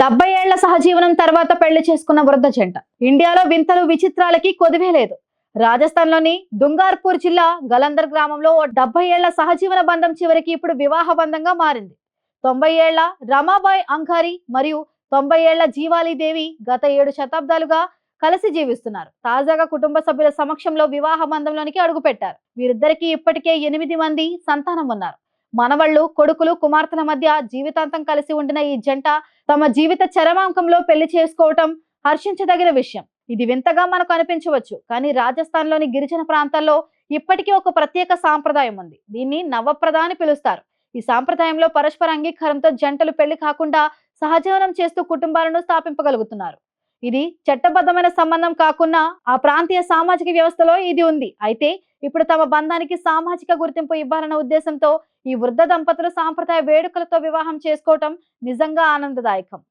డెబ్బై ఏళ్ళ సహజీవనం తర్వాత పెళ్ళి చేసుకున్న వృద్ధ జంట. ఇండియాలో వింతలు విచిత్రాలకి కొదివే లేదు. రాజస్థాన్లోని దుంగార్పూర్ జిల్లా గలందర్ గ్రామంలో ఓ డెబ్బై ఏళ్ళ సహజీవన బంధం చివరికి ఇప్పుడు వివాహ బంధంగా మారింది. తొంభై ఏళ్ళ రమాబాయ్ అంకారి మరియు తొంభై ఏళ్ళ జీవాలీదేవి గత ఏడు శతాబ్దాలుగా కలిసి జీవిస్తున్నారు. తాజాగా కుటుంబ సభ్యుల సమక్షంలో వివాహ బంధంలోనికి అడుగుపెట్టారు. వీరిద్దరికీ ఇప్పటికే ఎనిమిది మంది సంతానం ఉన్నారు. మనవళ్ళు కొడుకులు కుమార్తెల మధ్య జీవితాంతం కలిసి ఉండిన ఈ జంట తమ జీవిత చరమాంకంలో పెళ్ళి చేసుకోవటం హర్షించదగిన విషయం. ఇది వింతగా మనకు అనిపించవచ్చు కానీ రాజస్థాన్లోని గిరిజన ప్రాంతాల్లో ఇప్పటికీ ఒక ప్రత్యేక సాంప్రదాయం ఉంది. దీన్ని నవప్రద అని పిలుస్తారు. ఈ సాంప్రదాయంలో పరస్పర అంగీకారంతో జంటలు పెళ్ళి కాకుండా సహజీవనం చేస్తూ కుటుంబాలను స్థాపింపగలుగుతున్నారు. ఇది చట్టబద్ధమైన సంబంధం కాకుండా ఆ ప్రాంతీయ సామాజిక వ్యవస్థలో ఇది ఉంది. అయితే ఇప్పుడు తమ బంధానికి సామాజిక గుర్తింపు ఇవ్వాలన్న ఉద్దేశంతో ఈ వృద్ధ దంపతులు సాంప్రదాయ వేడుకలతో వివాహం చేసుకోవటం నిజంగా ఆనందదాయకం.